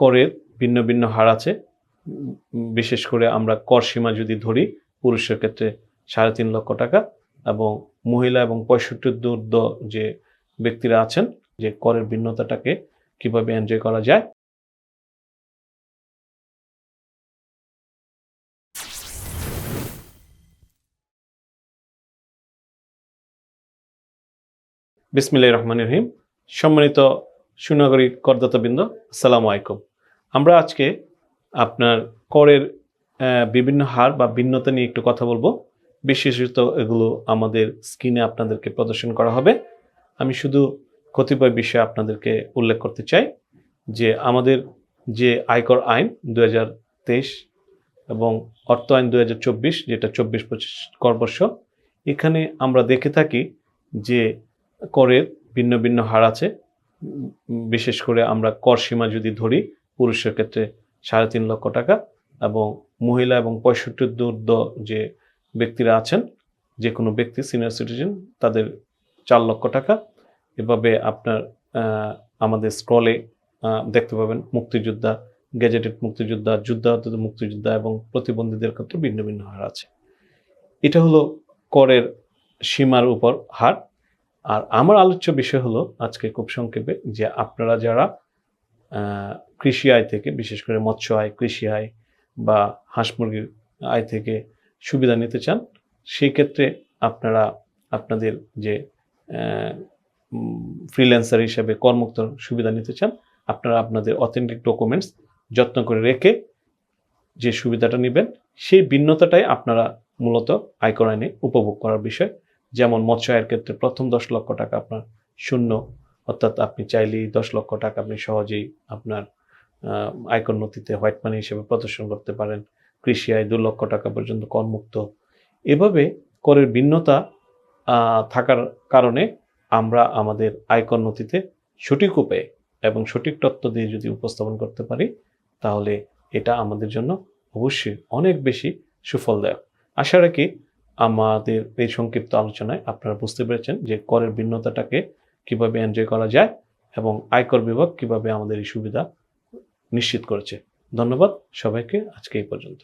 করের ভিন্ন ভিন্ন হার আছে। বিশেষ করে আমরা কর সীমা যদি ধরি, পুরুষের ক্ষেত্রে সাড়ে তিন লক্ষ টাকা এবং মহিলা এবং পঁয়ষট্টি ঊর্ধ্ব যে ব্যক্তিরা আছেন, যে করের ভিন্নতাটাকে কীভাবে এনজয় করা যায়। বিসমিল্লাহির রহমানির রহিম। সম্মানিত সুনাগরী করদাতাবৃন্দ, আসসালামু আলাইকুম। আমরা আজকে আপনার করের বিভিন্ন হার বা ভিন্নতা নিয়ে একটু কথা বলব। বিশেষত এগুলো আমাদের স্ক্রিনে আপনাদেরকে প্রদর্শন করা হবে। আমি শুধু কতিপয় বিষয়ে আপনাদেরকে উল্লেখ করতে চাই যে আমাদের যে আয়কর আইন দু হাজার তেইশ এবং অর্থ আইন দু হাজার চব্বিশ, যেটা চব্বিশ পঁচিশ করবর্ষ, এখানে আমরা দেখে থাকি যে করের ভিন্ন ভিন্ন হার আছে। বিশেষ করে আমরা কর সীমা যদি ধরি, পুরুষের ক্ষেত্রে সাড়ে তিন লক্ষ টাকা এবং মহিলা এবং পঁয়ষট্টি ঊর্ধ্ব যে ব্যক্তিরা আছেন যে কোনো ব্যক্তি সিনিয়র সিটিজেন তাদের চার লক্ষ টাকা। এভাবে আপনার আমাদের স্ক্রলে দেখতে পাবেন মুক্তিযোদ্ধা গ্যাজেটেড মুক্তিযোদ্ধা, যুদ্ধাহত মুক্তিযোদ্ধা এবং প্রতিবন্ধীদের ক্ষেত্রে ভিন্ন ভিন্ন হার আছে। এটা হলো করের সীমার উপর হার। আর আমার আলোচ্য বিষয় হলো আজকে খুব সংক্ষেপে যে আপনারা যারা কৃষি আয় থেকে, বিশেষ করে মৎস্য আয়, কৃষি আয় বা হাঁস মুরগির আয় থেকে সুবিধা নিতে চান, সেই ক্ষেত্রে আপনারা আপনাদের যে ফ্রিল্যান্সার হিসেবে কর্মুক্ত সুবিধা নিতে চান, আপনারা আপনাদের অথেন্টিক ডকুমেন্টস যত্ন করে রেখে যে সুবিধাটা নেবেন, সেই ভিন্নতাটাই আপনারা মূলত আয়কর আইনে উপভোগ করার বিষয়। যেমন মৎস্য আয়ের ক্ষেত্রে প্রথম দশ লক্ষ টাকা আপনার শূন্য, অর্থাৎ আপনি চাইলেই দশ লক্ষ টাকা আপনি সহজেই আপনার আয়কর নথিতে হোয়াইট মানি হিসেবে প্রদর্শন করতে পারেন। কৃষি আয় দু লক্ষ টাকা পর্যন্ত করমুক্ত। এভাবে করের ভিন্নতা থাকার কারণে আমরা আমাদের আয়কর নথিতে সঠিক উপায়ে এবং সঠিক তত্ত্ব দিয়ে যদি উপস্থাপন করতে পারি, তাহলে এটা আমাদের জন্য অবশ্যই অনেক বেশি সুফলদায়ক। আশা রাখি আমাদের এই সংক্ষিপ্ত আলোচনায় আপনারা বুঝতে পেরেছেন যে করের ভিন্নতাটাকে কীভাবে এনজয় করা যায় এবং আয়কর বিভাগ কীভাবে আমাদের এই সুবিধা নিশ্চিত করেছে। ধন্যবাদ সবাইকে আজকে এই পর্যন্ত